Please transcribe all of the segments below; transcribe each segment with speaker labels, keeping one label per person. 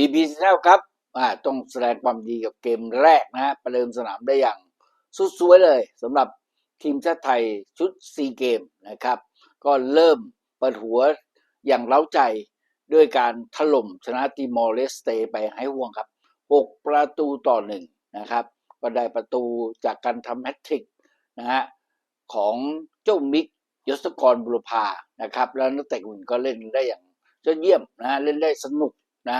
Speaker 1: บีบีซีครับอ่าต้องแสดงความดีกับเกมแรกนะฮะประเดิมสนามได้อย่างสุดสวยเลยสำหรับทีมชาติไทยชุดซีเกมนะครับ ก็เริ่มเปิดหัวอย่างเล้าใจด้วยการถล่มชนะติมอร์เลสเตไปให้ห่วงครับ 6 ประตูต่อหนึ่งนะครับ ก็ได้ประตูจากการทำแฮตทริกนะฮะของเจ้ามิกยศกรบุรพานะครับ แล้วนักเตะอื่นก็เล่นได้อย่างยอดเยี่ยมนะเล่นได้สนุกนะ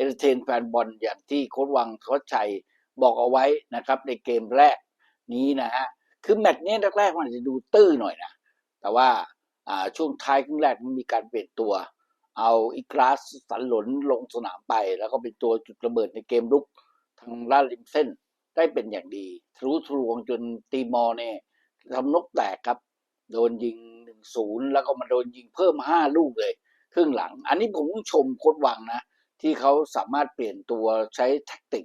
Speaker 1: เอนเตอร์เทนแฟนบอลอย่างที่โค้ชวังทวัชชัยบอกเอาไว้นะครับ ในเกมแรกนี้นะฮะคือแมตช์นี้แรกๆมันจะดูตื้อหน่อยนะแต่ว่าช่วงท้ายครึ่งแรกมันมีการเปลี่ยนตัว เอาอีกราสสันหลนลงสนามไป แล้วก็เป็นตัวจุดระเบิดในเกมรุกทางล่าริมเส้นได้เป็นอย่างดีทะลุทะลวงจนตีมอเนี่ยทำนกแตกครับ โดนยิงหนึ่งศูนย์แล้วก็มาโดนยิงเพิ่มห้าลูกเลย ครึ่งหลัง อันนี้ผมต้องชมโค้ดวังนะ ที่เขาสามารถเปลี่ยนตัวใช้แท็กติก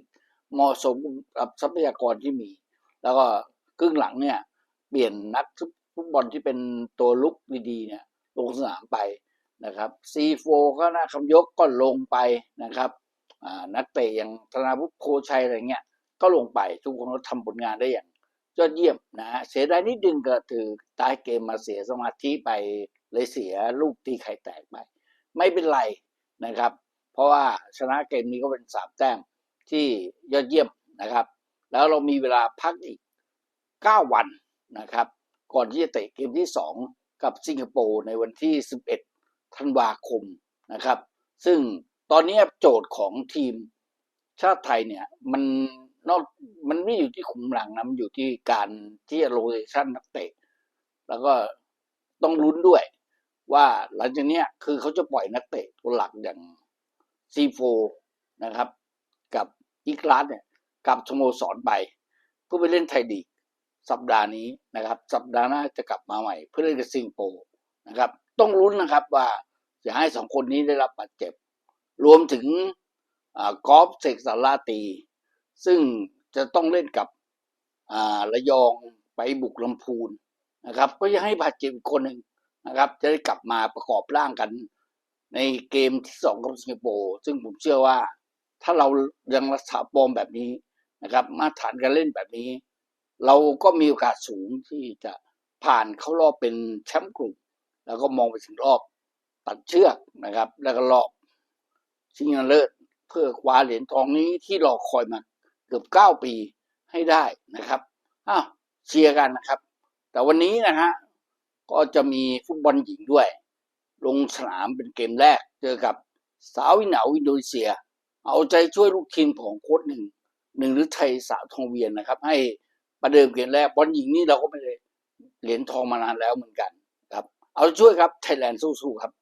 Speaker 1: เหมาะสมกับทรัพยากรที่มี แล้วก็ครึ่งหลังเนี่ย เปลี่ยนนักฟุตบอลที่เป็นตัวลุกดีๆเนี่ยลงสนามไปนะครับซีโฟก็น่าคำยกก็ลงไปนะครับนักเตะอย่างธนาวุฒิโพชัยอะไรเงี้ยก็ลงไปทุกคนก็ทำผลงานได้อย่างยอดเยี่ยมนะฮะเสียดายนิดนึงก็ถือท้ายเกมมาเสียสมาธิไปเลยเสียลูกตีไข่แตกไป ไม่เป็นไรนะครับ เพราะว่าชนะเกมนี้ก็เป็นสามแต้มที่ยอดเยี่ยมนะครับ แล้วเรามีเวลาพักอีก 9 วันนะครับ ก่อนที่จะเตะเกมที่ 2 กับสิงคโปร์ในวันที่ 11 ธันวาคมนะครับ ซึ่งตอนนี้โจทย์ของทีมชาติไทยเนี่ยมันนอกมันไม่อยู่ที่ขุมหลังนะมันอยู่ที่การที่โรเตชันนักเตะ แล้วก็ต้องลุ้นด้วย ว่าหลังจากนี้คือเขาจะปล่อยนักเตะตัวหลักอย่าง ซีโฟนะครับ กับอีกลาสเนี่ยกับสโมสรไป เพื่อไปเล่นไทยลีกสัปดาห์นี้นะครับ สัปดาห์หน้าจะกลับมาใหม่ เพื่อเล่นกับสิงคโปร์นะครับ ต้องลุ้นนะครับว่าจะให้สองคนนี้ได้รับบาดเจ็บ รวมถึงอกอล์ฟเสกสาราตี ซึ่งจะต้องเล่นกับระยองไปบุกลำพูนนะครับ ก็ยังให้บาดเจ็บคนหนึ่งนะครับ จะได้กลับมาประกอบร่างกัน ในเกมที่สองกับสิงคโปร์ซึ่งผมเชื่อว่า ถ้าเรายังรักษาฟอร์มแบบนี้นะครับ มาตรฐานการเล่นแบบนี้ เราก็มีโอกาสสูงที่จะผ่านเข้ารอบเป็นแชมป์กลุ่ม แล้วก็มองไปถึงรอบตัดเชือกนะครับ แล้วก็รอบชิงชนะเลิศเพื่อคว้าเหรียญทองนี้ที่รอคอยมาเกือบเก้าปีให้ได้นะครับอ้าวเชียร์กันนะครับ แต่วันนี้นะฮะก็จะมีฟุตบอลหญิงด้วย ลงสนามเป็นเกมแรก เจอกับสาววินาวอินโดนีเซีย เอาใจช่วยลูกทีมของโค้ชหนึ่งหนึ่งหรือไทยสาวทองเวียนนะครับ ให้ประเดิมเกมแรกบอลหญิงนี่เราก็ไม่ได้เหรียญทองมานานแล้วเหมือนกัน ครับ เอาช่วยครับไทยแลนด์สู้ๆครับ